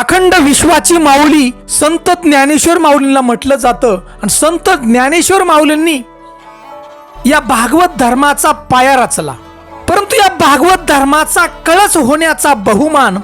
अखंड विश्वाची माऊली संत ज्ञानेश्वर माऊलींना म्हटलं जातं. आणि संत ज्ञानेश्वर माऊलींनी या भागवत धर्माचा पाया रचला. परंतु या भागवत धर्माचा कळस होण्याचा बहुमान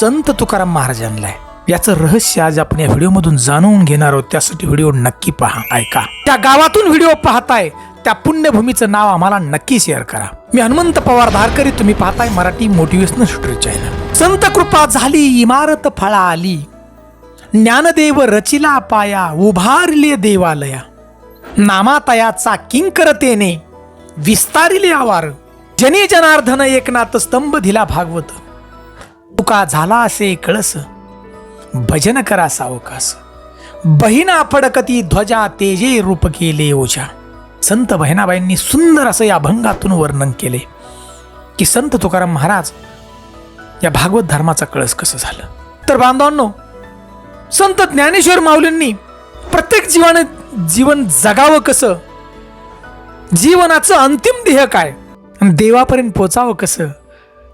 संत तुकाराम महाराजांना आहे. याचं रहस्य आज आपण या व्हिडिओमधून जाणून घेणार आहोत. त्यासाठी व्हिडिओ नक्की पहा ऐका. त्या गावातून व्हिडिओ पाहताय त्या पुण्यभूमीचं नाव आम्हाला नक्की शेअर करा. मी हनुमंत पवार धारकरी तुम्ही पाहताय मराठी मोटिवेशनल स्टोरी चॅनल. संत कृपा झाली इमारत फळा आली ज्ञानदेव रचिला पाया उभारले देवालया. नामातयाचा किंकरतेने विस्तारिले आवार. जने जनार्दन एकनाथ स्तंभ दिला भागवत. तुका झाला असे कळस. भजन करा सावकास. बहिणा फडकती ध्वजा तेजे रूप केले ओझा संत बहिणाबाईंनी सुंदर असं या अभंगातून वर्णन केले. की संत तुकाराम महाराज या भागवत धर्माचा कळस कसं झालं? तर बांधवांनो संत ज्ञानेश्वर माऊलींनी प्रत्येक जीवन जीवन जगावं कसं? जीवनाचं अंतिम ध्येय काय? देवापर्यंत पोचावं कसं?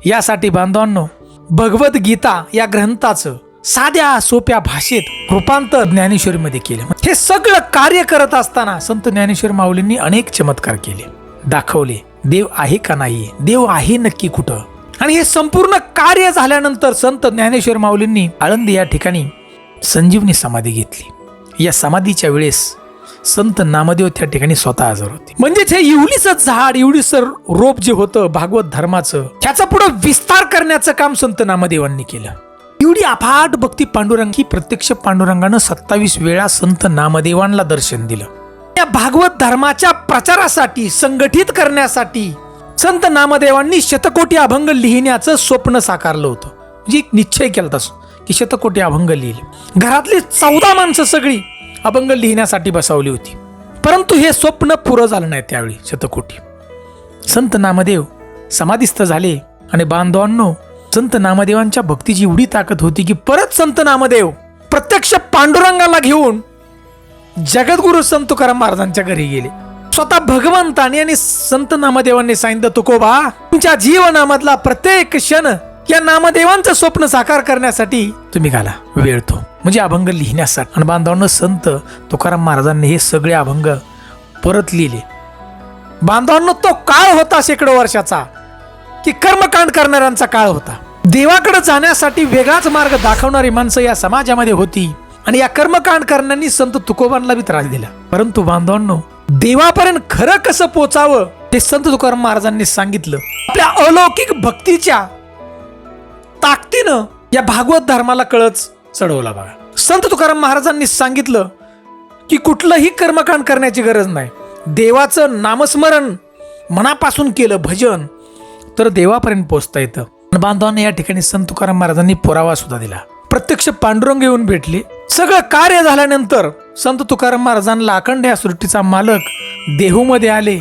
यासाठी बांधवांनो भगवद्गीता या ग्रंथाचं साध्या सोप्या भाषेत रूपांतर ज्ञानेश्वरीमध्ये केलं. हे सगळं कार्य करत असताना संत ज्ञानेश्वर माऊलींनी अनेक चमत्कार केले. दाखवले देव आहे का नाही? देव आहे नक्की कुठं? आणि हे संपूर्ण कार्य झाल्यानंतर संत ज्ञानेश्वर माऊलींनी आळंदी या ठिकाणी संजीवनी समाधी घेतली. या समाधीच्या वेळेस संत नामदेव त्या ठिकाणी स्वतः हजर होते. म्हणजेच हे एवढीच झाड एवढीच रोप जे होतं भागवत धर्माचं त्याचा पुढे विस्तार करण्याचं काम संत नामदेवांनी केलं. एवढी अफाट भक्ती पांडुरंग ही प्रत्यक्ष पांडुरंगानं सत्तावीस वेळा संत नामदेवांना दर्शन दिलं. या भागवत धर्माच्या प्रचारासाठी संघटित करण्यासाठी संत नामदेवांनी शतकोटी अभंग लिहिण्याचं स्वप्न साकारलं होतं. म्हणजे एक निश्चय केला तसं की शतकोटी अभंग लिहिले. घरातली चौदा माणसं सगळी अभंग लिहिण्यासाठी बसवली होती. परंतु हे स्वप्न पुरं झालं नाही त्यावेळी शतकोटी. संत नामदेव समाधिस्थ झाले आणि बांधवांनो संत नामदेवांच्या भक्तीची एवढी ताकद होती की परत संत नामदेव प्रत्यक्ष पांडुरंगाला घेऊन जगद्गुरु संत तुकाराम महाराजांच्या घरी गेले. स्वतः भगवंताने आणि संत नामदेवांनी सांगितलं तुकोबा तुमच्या जीवनामधला प्रत्येक क्षण या नामदेवांचं स्वप्न साकार करण्यासाठी तुम्ही घाला. वेळ तो. म्हणजे अभंग लिहिण्यासाठी. आणि बांधवांना संत तुकाराम महाराजांनी हे सगळे अभंग परत लिहिले. बांधवांना तो काळ होता शेकडो वर्षाचा की कर्मकांड करणाऱ्यांचा काळ होता. देवाकडे जाण्यासाठी वेगळाच मार्ग दाखवणारी माणसं या समाजामध्ये होती. आणि या कर्मकांड करण्यानी संत तुकोबांना बी त्रास दिला. परंतु बांधवांनो देवापर्यंत खरं कसं पोचावं ते संत तुकाराम महाराजांनी सांगितलं. आपल्या अलौकिक भक्तीच्या ताकदीनं या भागवत धर्माला कळच चढवला बघा संत तुकाराम महाराजांनी सांगितलं की कुठलंही कर्मकांड करण्याची गरज नाही. देवाचं नामस्मरण मनापासून केलं भजन तर देवापर्यंत पोहोचता येतं. बांधवांना या ठिकाणी संत तुकाराम महाराजांनी पुरावा सुद्धा दिला. प्रत्यक्ष पांडुरंग येऊन भेटले. सगळं कार्य झाल्यानंतर संत तुकाराम महाराजांना अखंड या सृष्टीचा मालक देहूमध्ये आले.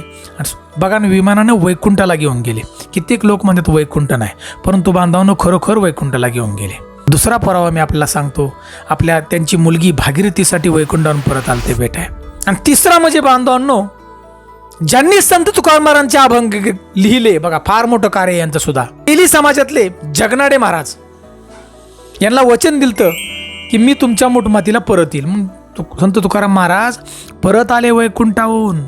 बघा ना विमानानं वैकुंठाला घेऊन गेले. कित्येक लोक म्हणतात वैकुंठ नाही परंतु बांधवांनो खरोखर वैकुंठाला घेऊन गेले. दुसरा पुरावा मी आपल्याला सांगतो. आपल्या त्यांची मुलगी भागीरथीसाठी वैकुंठावरून परत आलते बेट आहे. आणि तिसरा म्हणजे बांधवांनो ज्यांनी संत तुकाराम महाराजांचे अभंग लिहिले बघा फार मोठं कार्य यांचं सुद्धा. तेली समाजातले जगनाडे महाराज यांना वचन दिलतं. की मी तुमच्या मुठमातीला परत येईल. मग संत तुकाराम महाराज परत आले वैकुंठाहून.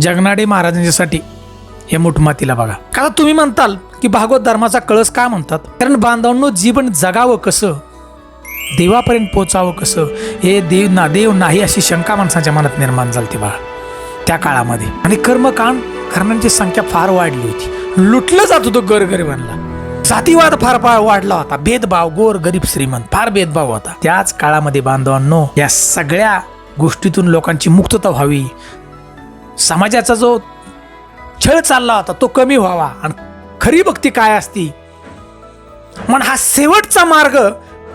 जगनाडे महाराजांच्यासाठी हे मुठमातीला बघा. का तुम्ही म्हणताल की भागवत धर्माचा कळस का म्हणतात? कारण बांधवांनो जीवन जगावं कसं? देवापर्यंत पोचावं कसं? हे देव ना देव नाही अशी शंका माणसाच्या मनात निर्माण झाली बघा. त्या काळामध्ये. आणि कर्मकांड करण्याची संख्या फार वाढली होती. लुटलं जात होतं गोरगरिबांना जातीवाद फार फार वाढला होता. भेदभाव गोर गरीब श्रीमंत फार भेदभाव होता. त्याच काळामध्ये बांधवांनो या सगळ्या गोष्टीतून लोकांची मुक्तता व्हावी. समाजाचा जो छळ चालला होता तो कमी व्हावा. आणि खरी भक्ती काय असती? म्हणून हा शेवटचा मार्ग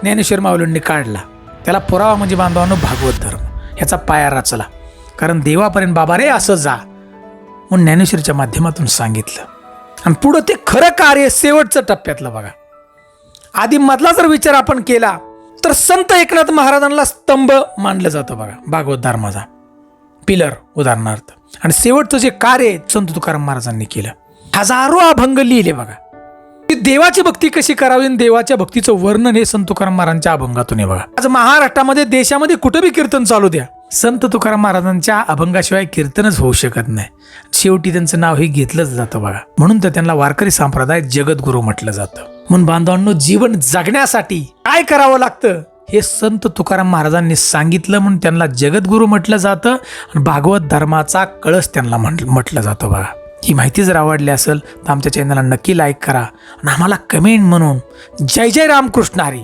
ज्ञानेश्वर माऊलींनी काढला. त्याला पुरावा म्हणजे बांधवांनो भागवत धर्म. ह्याचा पाया रचला. कारण देवापर्यंत बाबा रे असं जा. म्हणून ज्ञानेश्वरीच्या माध्यमातून सांगितलं. आणि पुढं ते खरं कार्य शेवटचं टप्प्यातलं बघा. आधी मधला जर विचार आपण केला तर संत एकनाथ महाराजांना स्तंभ मानलं जातं बघा भागवत धर्माचा. पिलर उदाहरणार्थ. आणि शेवटचं जे कार्य आहे, संत तुकाराम महाराजांनी केलं. हजारो अभंग लिहिले बघा. की देवाची भक्ती कशी करावी आणि देवाच्या भक्तीचं वर्णन हे संत तुकाराम महाराजांच्या अभंगातून आहे बघा. आज महाराष्ट्रामध्ये देशामध्ये कुठं बी कीर्तन चालू द्या. संत तुकाराम महाराजांच्या अभंगाशिवाय कीर्तनच होऊ शकत नाही. शेवटी त्यांचं नाव हे घेतलंच जातं बघा म्हणून तर त्यांना वारकरी संप्रदाय जगद्गुरू म्हटलं जातं. म्हणून बांधवांनो जीवन जगण्यासाठी काय करावं लागतं? हे संत तुकाराम महाराजांनी सांगितलं म्हणून त्यांना जगद्गुरू म्हटलं जातं आणि भागवत धर्माचा कळस त्यांना म्हटलं म्हटलं जातं बघा ही माहिती जर आवडली असेल तर आमच्या चॅनलला नक्की लाईक करा आणि आम्हाला कमेंट म्हणून जय जय रामकृष्ण हरी.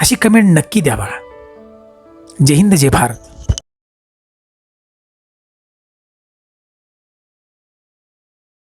अशी कमेंट नक्की द्या बघा जय हिंद जय भारत.